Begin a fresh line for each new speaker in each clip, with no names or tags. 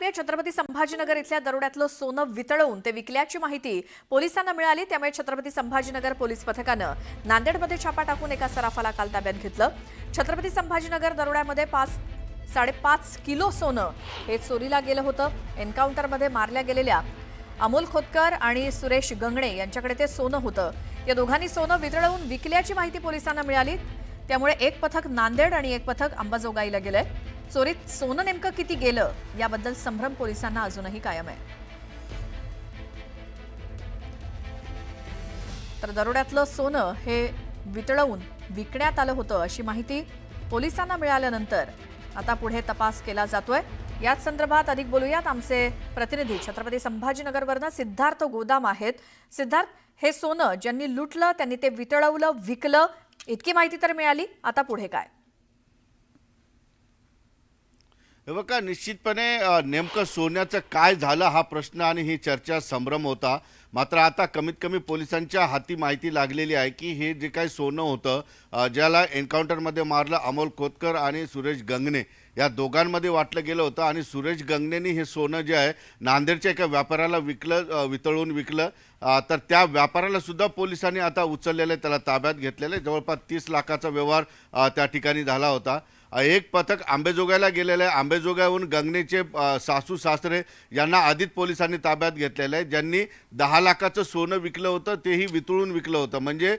बातमी छत्रपती संभाजीनगर इथल्या दरोड्यातलं सोनं वितळवून ते विकल्याची माहिती पोलिसांना मिळाली त्यामुळे छत्रपती संभाजीनगर पोलीस पथकानं नांदेडमध्ये छापा टाकून एका सराफाला काल ताब्यात घेतलं. छत्रपती संभाजीनगर दरोड्यामध्ये पाच साडेपाच किलो सोनं हे चोरीला गेलं होतं. एन्काउंटरमध्ये मारल्या गेलेल्या अमोल खोतकर आणि सुरेश गंगणे यांच्याकडे ते सोनं होतं. या दोघांनी सोनं वितळवून विकल्याची माहिती पोलिसांना मिळाली. त्यामुळे एक पथक नांदेड आणि एक पथक अंबाजोगाईला गेलंय. चोरीत सोनं नेमकं किती गेलं याबद्दल संभ्रम पोलिसांना अजूनही कायम आहे. तर दरोड्यातलं सोनं हे वितळवून विकण्यात आलं होतं अशी माहिती पोलिसांना मिळाल्यानंतर आता पुढे तपास केला जातोय. याच संदर्भात अधिक बोलूयात. आमचे प्रतिनिधी छत्रपती संभाजीनगरवरनं सिद्धार्थ गोदाम आहेत. सिद्धार्थ हे सोनं ज्यांनी लुटलं त्यांनी ते वितळवलं विकलं इतकी माहिती तर मिळाली. आता पुढे काय?
हे बघा निश्चितपणे नेमकं सोन्याचं काय झालं हा प्रश्न आणि ही चर्चा संभ्रम होता. मात्र आता कमीत कमी पोलिसांच्या हाती माहिती लागलेली आहे की हे जे काही सोनं होतं ज्याला एन्काउंटरमध्ये मारलं अमोल खोतकर आणि सुरेश गंगणे या दोघांमध्ये वाटलं गेलं होतं आणि सुरेश गंगणेनी हे सोनं जे आहे नांदेडच्या एका व्यापाऱ्याला विकलं वितळून विकलं. तर त्या व्यापाऱ्यालासुद्धा पोलिसांनी आता उचललेलं आहे त्याला ताब्यात घेतलेलं आहे. जवळपास तीस लाखाचा व्यवहार त्या ठिकाणी झाला होता. एक पथक आंबेजोगाईला गेलेलं आहे. आंबेजोगाईहून गंगनेचे सासू सासरे यांना आधीच पोलिसांनी ताब्यात घेतलेलं आहे. ज्यांनी दहा लाखाचं सोनं विकलं होतं तेही वितळून विकलं होतं. म्हणजे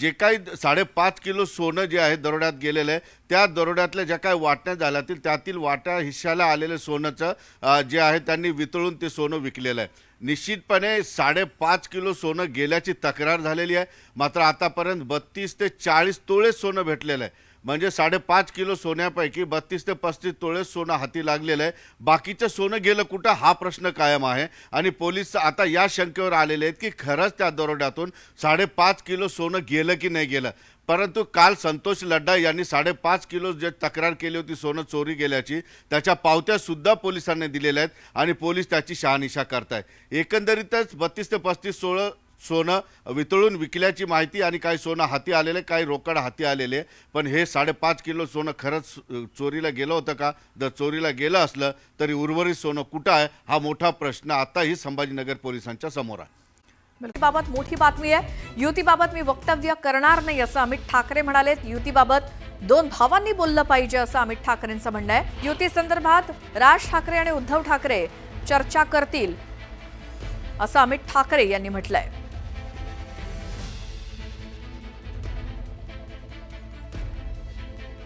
जे काही साडेपाच किलो सोनं जे आहे दरोड्यात गेलेलं आहे त्या दरोड्यातल्या ज्या काही वाटण्या झाल्यातील त्यातील वाट्या हिश्श्याला आलेलं सोनंचं जे आहे त्यांनी वितळून ते सोनं विकलेलं आहे. निश्चितपणे साडेपाच किलो सोनं गेल्याची तक्रार झालेली आहे. मात्र आतापर्यंत बत्तीस ते चाळीस तोळे सोनं भेटलेलं आहे. म्हणजे साडेपाच किलो सोन्यापैकी बत्तीस ते पस्तीस तोळे सोनं हाती लागलेलं आहे. बाकीचं सोनं गेलं कुठं? हा प्रश्न कायम आहे. आणि पोलीस आता या शंकेवर आलेले आहेत की खरंच त्या दरोड्यातून साडेपाच किलो सोनं गेलं की नाही गेलं? परंतु काल संतोष लड्डा यांनी साडेपाच किलो जे तक्रार केली होती सोनं चोरी गेल्याची त्याच्या पावत्यासुद्धा पोलिसांनी दिलेल्या आहेत आणि पोलीस त्याची शहानिशा करतायत. एकंदरीतच बत्तीस ते पस्तीस सोळं सोनं वितळून विकल्याची माहिती आणि काही सोनं हाती आलेले काही रोकड हाती आलेले. पण हे साडेपाच किलो सोनं खरंच चोरीला गेलं होतं का? जर चोरीला गेलं असलं तरी उर्वरित सोनं कुठं आहे? हा मोठा प्रश्न आताही संभाजीनगर पोलिसांच्या समोर आहे.
बाबत मोठी बातमी आहे. युतीबाबत मी वक्तव्य करणार नाही असं अमित ठाकरे म्हणालेत. युतीबाबत दोन भावांनी बोललं पाहिजे असं अमित ठाकरेंचं म्हणणं आहे. युती संदर्भात राज ठाकरे आणि उद्धव ठाकरे चर्चा करतील असं अमित ठाकरे यांनी म्हटलंय.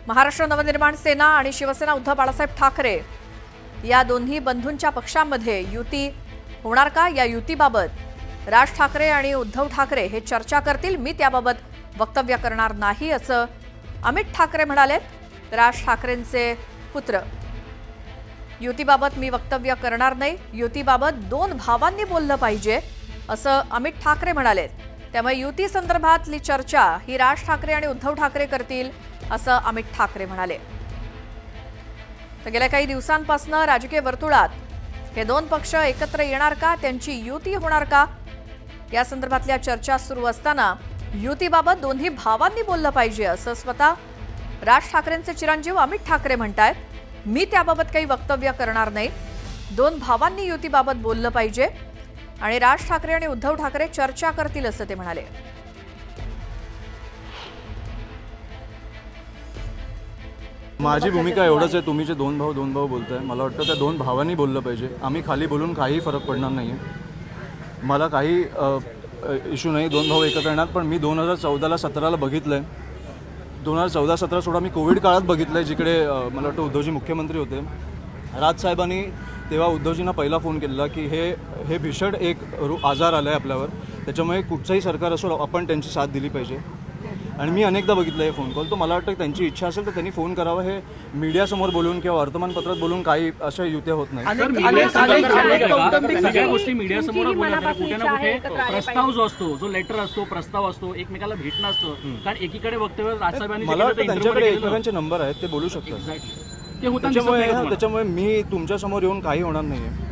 महाराष्ट्र नवनिर्माण सेना आणि शिवसेना उद्धव बाळासाहेब ठाकरे या दोन्ही बंधूंच्या पक्षांमध्ये युती होणार का? या युतीबाबत राज ठाकरे आणि उद्धव ठाकरे हे चर्चा करतील. मी त्याबाबत वक्तव्य करणार नाही असं अमित ठाकरे म्हणालेत. राज ठाकरेंचे पुत्र. युतीबाबत मी वक्तव्य करणार नाही. युतीबाबत दोन भावांनी बोललं पाहिजे असं अमित ठाकरे म्हणालेत. त्यामुळे युती संदर्भातली चर्चा ही राज ठाकरे आणि उद्धव ठाकरे करतील असं अमित ठाकरे म्हणाले. तर गेल्या काही दिवसांपासून राजकीय वर्तुळात हे दोन पक्ष एकत्र येणार का? त्यांची युती होणार का? या संदर्भातल्या चर्चा सुरू असताना युतीबाबत दोन्ही भावांनी बोललं पाहिजे असं स्वतः राज ठाकरेंचे चिरंजीव अमित ठाकरे म्हणतायत. मी त्याबाबत काही वक्तव्य करणार नाही. दोन भावांनी युतीबाबत बोललं पाहिजे आणि राज ठाकरे आणि उद्धव ठाकरे चर्चा करतील असं ते म्हणाले.
माझी भूमिका एवढंच आहे तुम्ही जे दोन भाऊ दोन भाऊ बोलताय मला वाटतं त्या दोन भावांनी बोललं पाहिजे. आम्ही खाली बोलून काही फरक पडणार नाही आहे मला काही इश्यू नाही दोन भाऊ एकत्र येणार पण मी दोन हजार चौदाला सतराला बघितलं आहे दोन हजार चौदा सतरा सोडा मी कोविड काळात बघितलं आहे जिकडे मला वाटतं उद्धवजी मुख्यमंत्री होते. राजसाहेबांनी तेव्हा उद्धवजींना पहिला फोन केलेला की हे हे भीषण एक आजार आला आहे आपल्यावर. त्याच्यामुळे कुठचंही सरकार असो आपण त्यांची साथ दिली पाहिजे. आणि मी अनेकदा बघितलं हे फोन कॉल तर मला वाटतं त्यांची इच्छा असेल तर त्यांनी फोन करावा हे मीडियासमोर बोलून किंवा वर्तमानपत्रात बोलून काही अशा युत्या होत नाही
सगळ्या गोष्टी मीडियासमोर. कुठे ना कुठे प्रस्ताव जो असतो जो लेटर असतो प्रस्ताव असतो एकमेकाला भेटणं असतं. कारण एकीकडे वक्तव्य
मला वाटतं त्यांच्याकडे एकमेकांचे नंबर आहेत ते बोलू शकतात.
ते
त्याच्यामुळे? त्याच्यामुळे मी तुमच्यासमोर येऊन काही होणार नाही आहे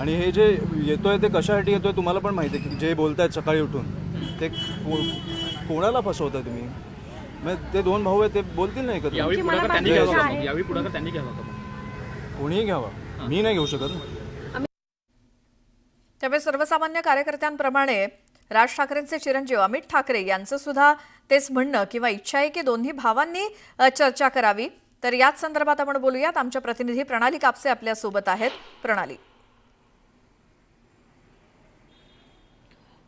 आणि हे जे येतोय ते कशासाठी येतोय तुम्हाला पण माहिती आहे की जे बोलतायत सकाळी उठून ते कोणाला फसवताय तुम्ही? मग ते दोन भाऊ आहेत ते बोलतील नाही एकत्र.
यावेळी पुढाकार त्यांनी घ्यावा का मग? यावेळी पुढाकार त्यांनी घ्यावा का मग?
कोणीही घ्यावा. मी नाही घेऊ शकत ना.
त्यामुळे सर्वसामान्य कार्यकर्त्यांप्रमाणे राज ठाकरेंचे चिरंजीव अमित ठाकरे यांचं सुद्धा तेच म्हणणं किंवा इच्छा आहे की दोन्ही भावांनी अ, चर्चा करावी. तर याच संदर्भात आपण बोलूयात. आमच्या प्रतिनिधी प्रणाली कापसे आपल्यासोबत आहेत. प्रणाली
अ,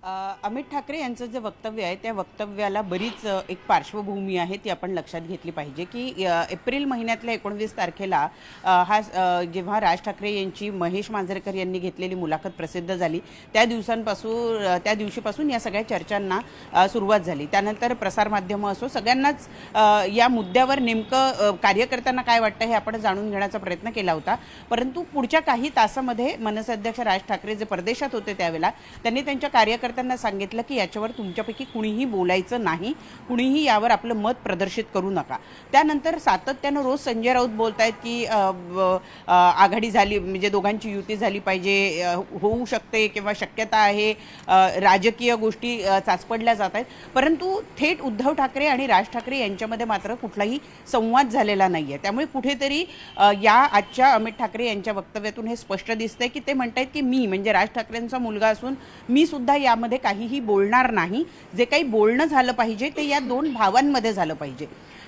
अमित ठाकरे यांचं जे वक्तव्य आहे त्या वक्तव्याला बरीच एक पार्श्वभूमी आहे ती आपण लक्षात घेतली पाहिजे की एप्रिल महिन्यातल्या एकोणवीस तारखेला हा जेव्हा राज ठाकरे यांची महेश मांजरेकर यांनी घेतलेली मुलाखत प्रसिद्ध झाली त्या दिवसांपासून त्या दिवशीपासून या सगळ्या चर्चांना सुरुवात झाली. त्यानंतर प्रसारमाध्यमं असो सगळ्यांनाच या मुद्द्यावर नेमकं कार्य कार्यकर्त्यांना काय वाटतं हे आपण जाणून घेण्याचा प्रयत्न केला होता. परंतु पुढच्या काही तासामध्ये मनसे अध्यक्ष राज ठाकरे जे परदेशात होते त्यावेळेला त्यांनी त्यांच्या कार्यकर्त्यांना सांगितलं की याच्यावर तुमच्यापैकी कुणीही बोलायचं नाही कुणीही यावर आपलं मत प्रदर्शित करू नका. त्यानंतर सातत्यानं रोज संजय राऊत बोलत आहेत की आघाडी झाली म्हणजे दोघांची युती झाली पाहिजे होऊ शकते किंवा शक्यता आहे राजकीय गोष्टी चाचपडल्या जात आहेत. परंतु थेट उद्धव ठाकरे आणि राज ठाकरे यांच्यामध्ये मात्र कुठलाही संवाद झालेला नाही आहे त्यामुळे कुठेतरी या आजच्या अमित ठाकरे यांच्या वक्तव्यातून हे स्पष्ट दिसतंय की ते म्हणतायत की मी म्हणजे राज ठाकरेंचा मुलगा असून मी सुद्धा यामध्ये काहीही बोलणार नाही. जे काही बोलणं झालं पाहिजे ते या दोन भावांमध्ये झालं पाहिजे.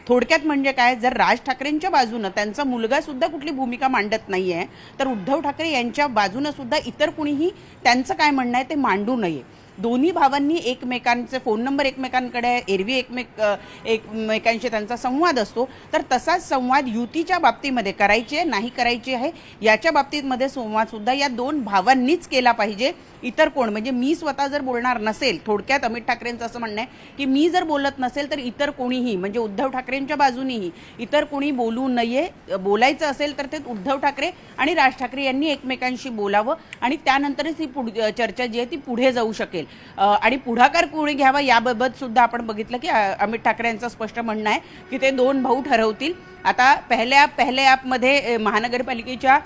थोडक्यात म्हणजे काय जर राज ठाकरेंच्या बाजूनं त्यांचा मुलगा सुद्धा कुठली भूमिका मांडत नाहीये तर उद्धव ठाकरे यांच्या बाजूनं सुद्धा इतर कुणीही त्यांचं काय म्हणणं आहे ते मांडू नये. दोन्ही भावांनी एकमेकांचे फोन नंबर एकमेकांकडे एरवी एकमेक एकमेकांशी त्यांचा संवाद असतो. तर तसाच संवाद युतीच्या बाबतीमध्ये करायची आहे नाही करायची आहे याच्या बाबतीमध्ये संवादसुद्धा या दोन भावांनीच केला पाहिजे. इतर कोण? म्हणजे मी स्वतः जर बोलणार नसेल थोडक्यात अमित ठाकरेंचं असं म्हणणं आहे की मी जर बोलत नसेल तर इतर कोणीही म्हणजे उद्धव ठाकरेंच्या बाजूनेही इतर कोणी बोलू नये बोलायचं असेल तर ते उद्धव ठाकरे आणि राज ठाकरे यांनी एकमेकांशी बोलावं आणि त्यानंतरच ही पुढ चर्चा जी आहे ती पुढे जाऊ शकेल. अ, आणि पुढाकार कोणी घ्यावा याबाबत सुद्धा आपण बघितलं की अमित ठाकरे यांचं स्पष्ट म्हणणं आहे की ते दोन भाऊ ठरवतील. आता पहिल्या पहिल्या ॲपमध्ये महानगरपालिकेच्या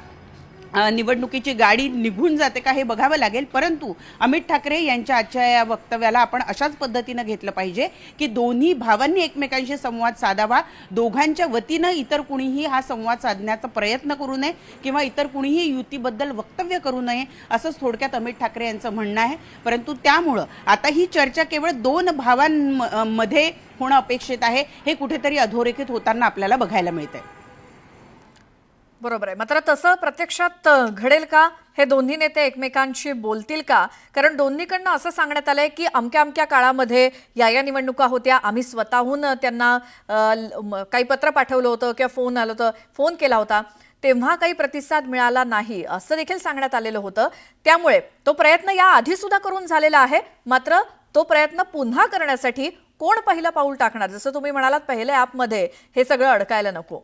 निवडणुकीची गाडी निघून जाते का हे बघावं लागेल. परंतु अमित ठाकरे यांच्या आजच्या या वक्तव्याला आपण अशाच पद्धतीनं घेतलं पाहिजे की दोन्ही भावांनी एकमेकांशी संवाद साधावा. दोघांच्या वतीनं इतर कुणीही हा संवाद साधण्याचा प्रयत्न करू नये किंवा इतर कुणीही युतीबद्दल वक्तव्य करू नये असंच थोडक्यात अमित ठाकरे यांचं म्हणणं आहे. परंतु त्यामुळं आता ही चर्चा केवळ दोन भावांमध्ये होणं अपेक्षित आहे. हे कुठेतरी अधोरेखित होताना आपल्याला बघायला मिळतंय.
बरोबर आहे. मात्र तसं प्रत्यक्षात घडेल का? हे दोन्ही नेते एकमेकांशी बोलतील का? कारण दोन्हीकडनं असं सांगण्यात आलंय की अमक्या अमक्या काळामध्ये या या निवडणुका होत्या. आम्ही स्वतःहून त्यांना काही पत्र पाठवलं होतं किंवा फोन आलं होतं फोन केला होता. तेव्हा काही प्रतिसाद मिळाला नाही असं देखील सांगण्यात आलेलं होतं. त्यामुळे तो प्रयत्न या आधी सुद्धा करून झालेला आहे. मात्र तो प्रयत्न पुन्हा करण्यासाठी कोण पहिलं पाऊल टाकणार? जसं तुम्ही म्हणालात पहिल्या ॲपमध्ये हे सगळं अडकायला नको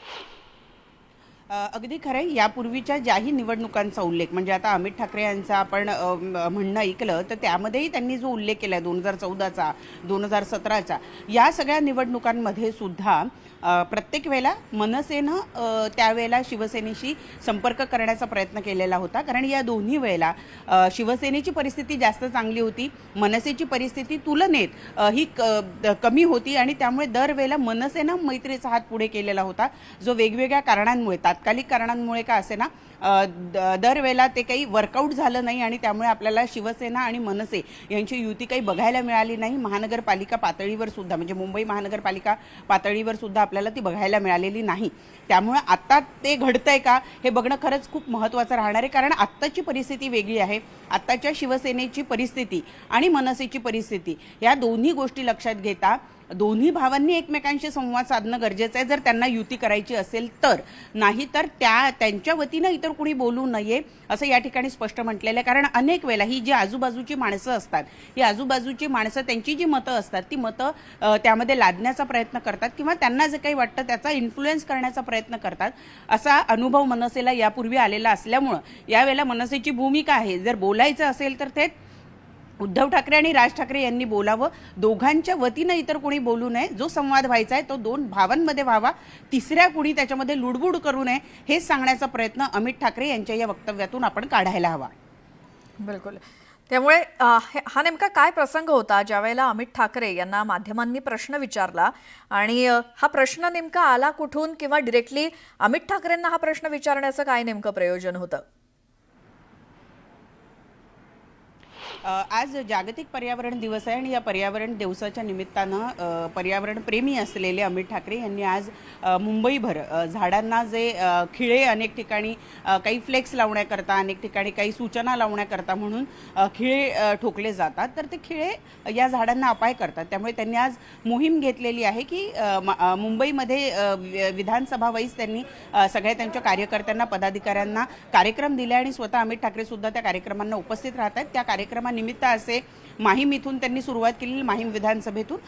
अ, अगदी खरं आहे यापूर्वीच्या ज्याही निवडणुकांचा उल्लेख म्हणजे आता अमित ठाकरे यांचा आपण म्हणणं ऐकलं तर त्यामध्येही त्यांनी जो उल्लेख केला दोन हजार चौदाचा दोन हजार सतराचा या सगळ्या निवडणुकांमध्ये सुद्धा प्रत्येक वेळेला मनसेनं त्यावेळेला शिवसेनेशी संपर्क करण्याचा प्रयत्न केलेला होता. कारण या दोन्ही वेळेला शिवसेनेची परिस्थिती जास्त चांगली होती. मनसेची परिस्थिती तुलनेत ही क- कमी होती आणि त्यामुळे दरवेळेला मनसेनं मैत्रीचा हात पुढे केलेला होता. जो वेगवेगळ्या कारणांमुळे तात्कालिक कारणांमुळे का असे ना दरवेळेला ते काही वर्कआउट झालं नाही आणि त्यामुळे आपल्याला शिवसेना आणि मनसे यांची युती काही बघायला मिळाली नाही. महानगरपालिका पातळीवर सुद्धा म्हणजे मुंबई महानगरपालिका पातळीवर सुद्धा आपल्याला ती बघायला मिळालेली नाही. त्यामुळे आता ते घडतंय का हे बघणं खरंच खूप महत्त्वाचं राहणार आहे. कारण आत्ताची परिस्थिती वेगळी आहे. आत्ताच्या शिवसेनेची परिस्थिती आणि मनसेची परिस्थिती या दोन्ही गोष्टी लक्षात घेता दोन्ही भावांनी एकमेकांशी संवाद साधणं गरजेचं आहे. जर त्यांना युती करायची असेल तर. नाही तर त्या त्यांच्या वतीनं इतर कुणी बोलू नये असं या ठिकाणी स्पष्ट म्हटलेलं आहे. कारण अनेक वेळेला ही जी आजूबाजूची माणसं असतात ही आजूबाजूची माणसं त्यांची जी मतं असतात ती मतं त्यामध्ये लादण्याचा प्रयत्न करतात किंवा त्यांना जे काही वाटतं त्याचा इन्फ्लुएन्स करण्याचा प्रयत्न करतात असा अनुभव मनसेला यापूर्वी आलेला असल्यामुळं. यावेळेला मनसेची भूमिका आहे. जर बोलायचं असेल तर थेट उद्धव ठाकरे आणि राज ठाकरे यांनी बोलावं. दोघांच्या वतीनं इतर कोणी बोलू नये. जो संवाद व्हायचा आहे तो दोन भावांमध्ये व्हावा. तिसऱ्या कुणी त्याच्यामध्ये लुडबुड करू नये हेच सांगण्याचा प्रयत्न अमित ठाकरे यांच्या या वक्तव्यातून आपण काढायला हवा.
बिलकुल. त्यामुळे हा नेमका काय प्रसंग होता ज्यावेळेला अमित ठाकरे यांना माध्यमांनी प्रश्न विचारला? आणि हा प्रश्न नेमका आला कुठून किंवा डिरेक्टली अमित ठाकरेंना हा प्रश्न विचारण्याचं काय नेमकं प्रयोजन होतं
अ, आज जागतिक पर्यावरण दिवस आहे आणि या पर्यावरण दिवसाच्या निमित्तानं पर्यावरणप्रेमी पर्यावरण प्रेमी असलेले अमित ठाकरे यांनी आज मुंबईभर झाडांना जे खिळे अनेक ठिकाणी काही फ्लेक्स लावण्याकरता अनेक ठिकाणी काही सूचना लावण्याकरता म्हणून खिळे ठोकले जातात. तर ते खिळे या झाडांना अपाय करतात. त्यामुळे त्यांनी आज मोहीम घेतलेली आहे की मुंबईमध्ये विधानसभा वाईस त्यांनी सगळ्या त्यांच्या कार्यकर्त्यांना पदाधिकाऱ्यांना कार्यक्रम दिले आणि स्वतः अमित ठाकरे सुद्धा त्या कार्यक्रमांना उपस्थित राहत आहेत. त्या निमित्त असे माहीम इथून त्यांनी सुरुवात केलेली माहीम विधानसभेतून.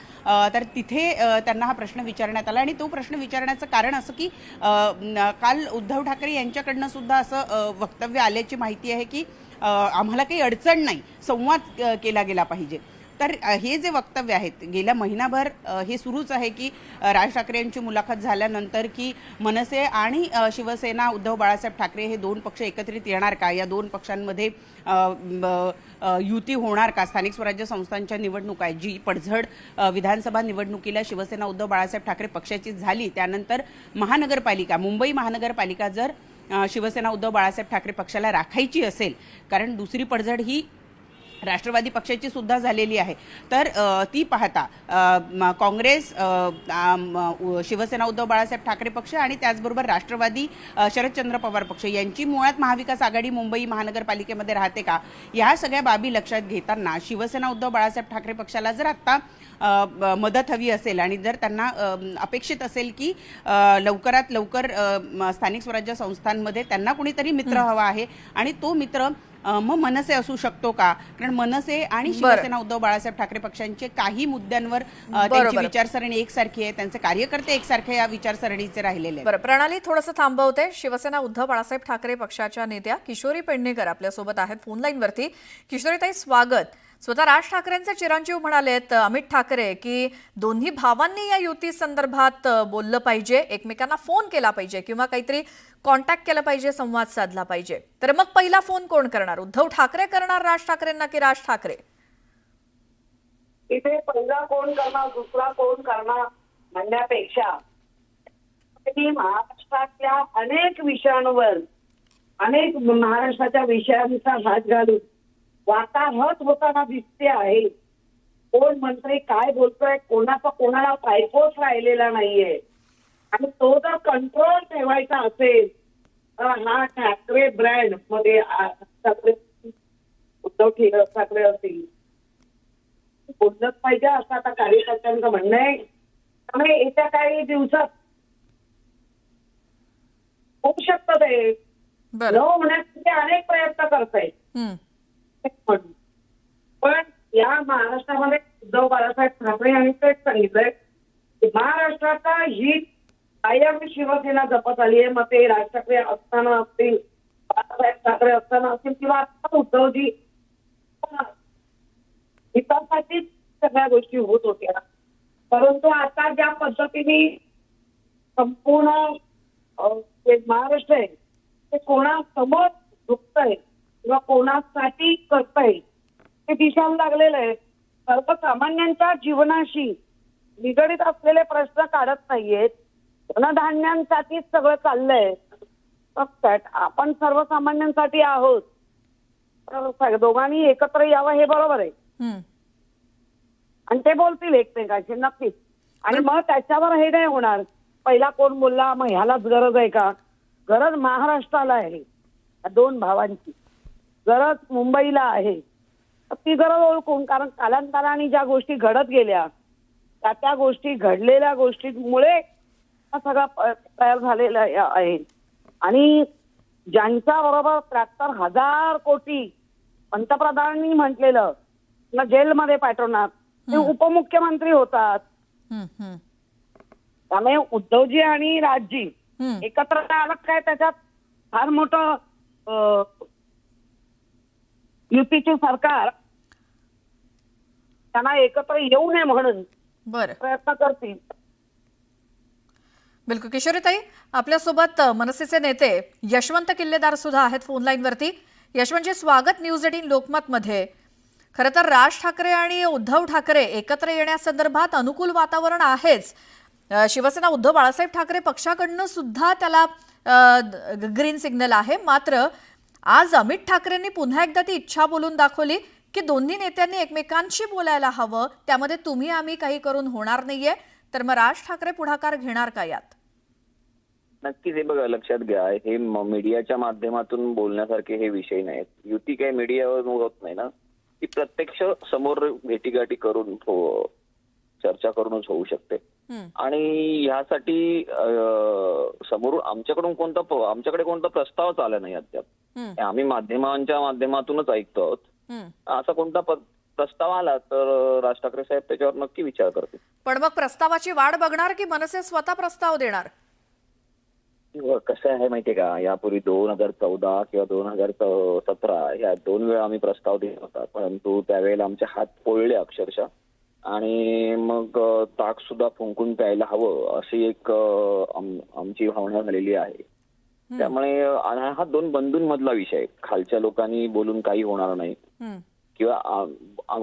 तर तिथे त्यांना हा प्रश्न विचारण्यात आला आणि तो प्रश्न विचारण्याचं कारण असं की काल उद्धव ठाकरे यांच्याकडनं सुद्धा असं वक्तव्य आल्याची माहिती आहे की आम्हाला काही अडचण नाही. संवाद केला गेला पाहिजे. तर हे जे वक्तव्य आहेत गेल्या महिनाभर हे सुरूच आहे की राज ठाकरे यांची मुलाखत झाल्यानंतर की मनसे आणि शिवसेना उद्धव बाळासाहेब ठाकरे हे दोन पक्ष एकत्रित येणार का? या दोन पक्षांमध्ये युती होणार का? स्थानिक स्वराज्य संस्थांच्या निवडणूक आहेत. जी पडझड विधानसभा निवडणुकीला शिवसेना उद्धव बाळासाहेब ठाकरे पक्षाची झाली त्यानंतर महानगरपालिका मुंबई महानगरपालिका जर शिवसेना उद्धव बाळासाहेब ठाकरे पक्षाला राखायची असेल कारण दुसरी पडझड ही राष्ट्रवादी पक्षाची सुद्धा झालेली आहे. तर ती पाहता काँग्रेस शिवसेना उद्धव बाळासाहेब ठाकरे पक्ष आणि त्याचबरोबर राष्ट्रवादी शरदचंद्र पवार पक्ष यांची मुळात महाविकास आघाडी मुंबई महानगरपालिकेमध्ये राहते का? या सगळ्या बाबी लक्षात घेताना शिवसेना उद्धव बाळासाहेब ठाकरे पक्षाला जर आत्ता मदत हवी असेल आणि जर त्यांना अपेक्षित असेल की लवकरात लवकर स्थानिक स्वराज्य संस्थांमध्ये त्यांना कुणीतरी मित्र हवा आहे आणि तो मित्र मग मनसे असू शकतो का? कारण मनसे आणि. शिवसेना उद्धव बाळासाहेब ठाकरे पक्षांचे काही मुद्द्यांवर त्यांची. विचारसरणी एकसारखी आहे त्यांचे कार्यकर्ते एकसारखे या विचारसरणीचे राहिलेले
बरं प्रणाली थोडंसं थांबवते. शिवसेना उद्धव बाळासाहेब ठाकरे पक्षाच्या नेत्या किशोरी पेडणेकर आपल्यासोबत आहेत. फोन लाईनवरती. किशोरीताई स्वागत. स्वतः राज ठाकरेंचे चिरंजीव म्हणालेत अमित ठाकरे की दोन्ही भावांनी या युती संदर्भात बोललं पाहिजे एकमेकांना फोन केला पाहिजे किंवा काहीतरी कॉन्टॅक्ट केलं पाहिजे संवाद साधला पाहिजे. तर मग पहिला फोन कोण करणार? उद्धव ठाकरे करणार राज ठाकरेंना की राज ठाकरे?
इथे पहिला कोण करणार दुसरा कोण करणार म्हणण्यापेक्षा महाराष्ट्रातल्या अनेक विषयांवर अनेक महाराष्ट्राच्या विषयांचा हात घालून वाताहत होताना दिसते आहे. कोण मंत्री काय बोलतोय कोणाचा कोणाला पायपोच राहिलेला नाहीये. आणि तो जर कंट्रोल ठेवायचा असेल तर हा ठाकरे ब्रँडमध्ये ठाकरे उद्धव ठाकरे असतील. बोललंच पाहिजे असं आता कार्यकर्त्यांचं म्हणणं आहे. त्यामुळे येत्या काही दिवसात होऊ शकतं ते. न होण्यासाठी अनेक प्रयत्न
हम्म.
म्हणून. पण या महाराष्ट्रामध्ये उद्धव बाळासाहेब ठाकरे यांनी तेच सांगितलंय महाराष्ट्राचा ही कायम शिवसेना जपत आली आहे मग ते राज ठाकरे असताना असतील बाळासाहेब ठाकरे असताना असतील किंवा आता उद्धवजी हितासाठीच सगळ्या गोष्टी होत होत्या परंतु आता ज्या पद्धतीने संपूर्ण जे महाराष्ट्र आहे ते कोणासमोर झुकतंय किंवा कोणासाठी करतंय ते दिसायला लागलेलं आहे. सर्वसामान्यांच्या जीवनाशी निगडीत असलेले प्रश्न काढत नाहीयेत. धनधान्यांसाठीच सगळं चाललंय. त्यात आपण सर्वसामान्यांसाठी आहोत. तर दोघांनी एकत्र यावं हे बरोबर आहे. आणि ते बोलतील एकमेकांशी नक्कीच. आणि मग त्याच्यावर हे नाही होणार. पहिला कोण बोलला मग ह्यालाच गरज आहे का? गरज महाराष्ट्राला आहे. दोन भावांची. गरज मुंबईला आहे तर ती गरज ओळखून कारण कालांतराने ज्या गोष्टी घडत गेल्या त्या त्या गोष्टी घडलेल्या गोष्टींमुळे हा सगळा तयार झालेला आहे आणि ज्यांच्या बरोबर त्र्याहत्तर हजार कोटी पंतप्रधानांनी म्हटलेलं ना जेलमध्ये पाठवणार ते उपमुख्यमंत्री होतात. त्यामुळे उद्धवजी आणि राजजी. एकत्र आलं काय त्याच्यात फार मोठं युतीचे सरकार त्यांना एकत्र येऊ नये म्हणून
बरं.
प्रयत्न करतील.
बिलकुल. किशोरीताई आपल्यासोबत मनसेचे नेते यशवंत किल्लेदार सुद्धा आहेत फोन लाईनवरती यशवंतजी स्वागत न्यूज एटीन लोकमतमध्ये. खरं तर राज ठाकरे आणि उद्धव ठाकरे एकत्र येण्यासंदर्भात अनुकूल वातावरण आहेच. अ, शिवसेना उद्धव बाळासाहेब ठाकरे पक्षाकडनं सुद्धा त्याला अ, ग्रीन सिग्नल आहे. मात्र आज अमित ठाकरेंनी पुन्हा एकदा ती इच्छा बोलून दाखवली की दोन्ही नेत्यांनी एकमेकांशी बोलायला हवं त्यामध्ये तुम्ही आम्ही काही करून होणार नाहीये. तर मग राज ठाकरे पुढाकार घेणार का यात?
नक्कीच हे बघा लक्षात घ्या. हे मीडियाच्या माध्यमातून बोलण्यासारखे हे विषय नाहीत युती काही मीडियावर होत नाही ना? ती प्रत्यक्ष समोर भेटीगाठी करून हो- चर्चा करूनच होऊ शकते. आणि ह्यासाठी समोर आमच्याकडून कोणता आमच्याकडे कोणता प्रस्तावच आला नाही अद्याप. आम्ही माध्यमांच्या माध्यमातूनच ऐकतो आहोत. असा कोणता प्रस्ताव आला तर राज ठाकरे साहेब त्याच्यावर नक्की विचार करतील.
पण मग प्रस्तावाची वाढ बघणार की मनसे स्वतः प्रस्ताव देणार?
कसं आहे माहितीये का? यापूर्वी दोन हजार चौदा किंवा दोन हजार सतरा या दोन वेळा आम्ही प्रस्ताव दिला होता. परंतु त्यावेळेला आमचे हात पोळले अक्षरशः. आणि मग ताक सुद्धा फुंकून प्यायला हवं अशी एक आमची भावना झालेली आहे. त्यामुळे हा दोन बंधूंमधला विषय. खालच्या लोकांनी बोलून काही होणार नाही. किंवा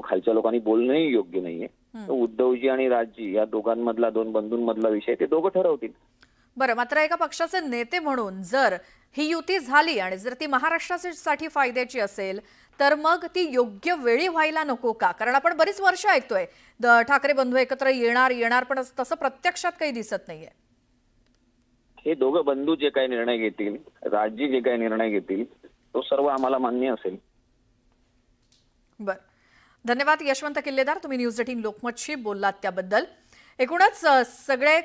खालच्या लोकांनी बोलणंही योग्य नाहीये. उद्धवजी आणि राजजी या दोघांमधला दोन बंधूंमधला विषय ते दोघं ठरवतील.
बरं मात्र एका पक्षाचे नेते म्हणून जर ही युती झाली आणि जर ती महाराष्ट्रासाठी फायद्याची असेल तर मग ती योग्य वेळी व्हायला नको का? कारण आपण बरीच वर्ष ऐकतोय ठाकरे बंधू एकत्र येणार येणार पण तसं प्रत्यक्षात काही दिसत नाहीये.
हे दोघं बंधू जे काही निर्णय घेतील राज्य जे काही निर्णय घेतील तो सर्व आम्हाला मान्य असेल.
बर. धन्यवाद यशवंत किल्लेदार. तुम्ही न्यूज एटीन लोकमतशी बोललात त्याबद्दल. एकूणच सगळे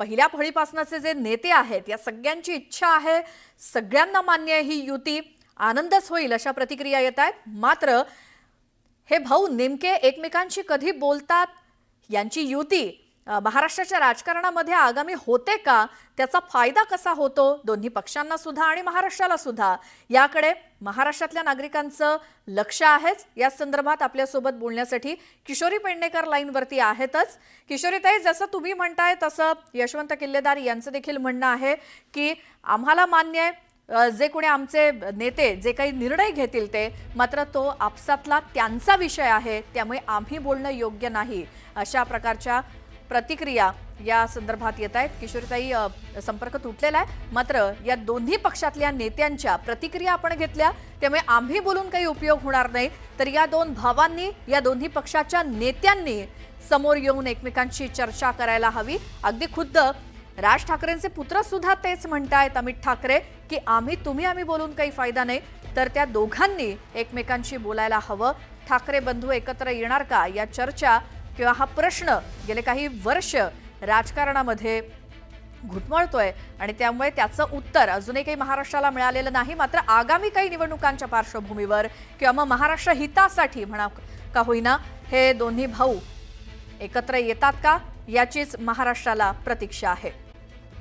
पहिल्या फळीपासनाचे जे नेते आहेत या सगळ्यांची इच्छा आहे सगळ्यांना मान्य आहे ही युती. आनंदच होईल अशा प्रतिक्रिया येत आहेत. मात्र हे भाऊ नेमके एकमेकांशी कधी बोलतात यांची युती महाराष्ट्राच्या राजकारणामध्ये आगामी होते का? त्याचा फायदा कसा होतो? दोन्ही पक्षांना सुद्धा आणि महाराष्ट्राला सुद्धा. याकडे महाराष्ट्रातल्या नागरिकांचं लक्ष आहेच. या संदर्भात आपल्यासोबत बोलण्यासाठी किशोरी पेडणेकर लाईनवरती आहेतच. किशोरीताई जसं तुम्ही म्हणताय तसं यशवंत किल्लेदार यांचं देखील म्हणणं आहे की आम्हाला मान्य आहे जे कोणी आमचे नेते जे काही निर्णय घेतील ते मात्र तो आपसातला त्यांचा विषय आहे. त्यामुळे आम्ही बोलणं योग्य नाही. अशा प्रकारच्या प्रतिक्रिया या संदर्भात येत आहेत. किशोरीताई संपर्क तुटलेला आहे. मात्र या दोन्ही पक्षातल्या नेत्यांच्या प्रतिक्रिया आपण घेतल्या. त्यामुळे आम्ही बोलून काही उपयोग होणार नाही. तर या दोन भावांनी या दोन्ही पक्षाच्या नेत्यांनी समोर येऊन एकमेकांशी चर्चा करायला हवी. अगदी खुद्द राज ठाकरेंचे पुत्र सुद्धा तेच म्हणतायत अमित ठाकरे की आम्ही तुम्ही आम्ही बोलून काही फायदा नाही. तर त्या दोघांनी एकमेकांशी बोलायला हवं. ठाकरे बंधू एकत्र येणार का? या चर्चा किंवा हा प्रश्न गेले काही वर्ष राजकारणामध्ये घुटमळतोय आणि त्यामुळे त्याचं उत्तर अजूनही काही महाराष्ट्राला मिळालेलं नाही. मात्र आगामी काही निवडणुकांच्या पार्श्वभूमीवर किंवा मग महाराष्ट्र हितासाठी म्हणा का होईना हे दोन्ही भाऊ एकत्र येतात का याचीच महाराष्ट्राला प्रतीक्षा आहे.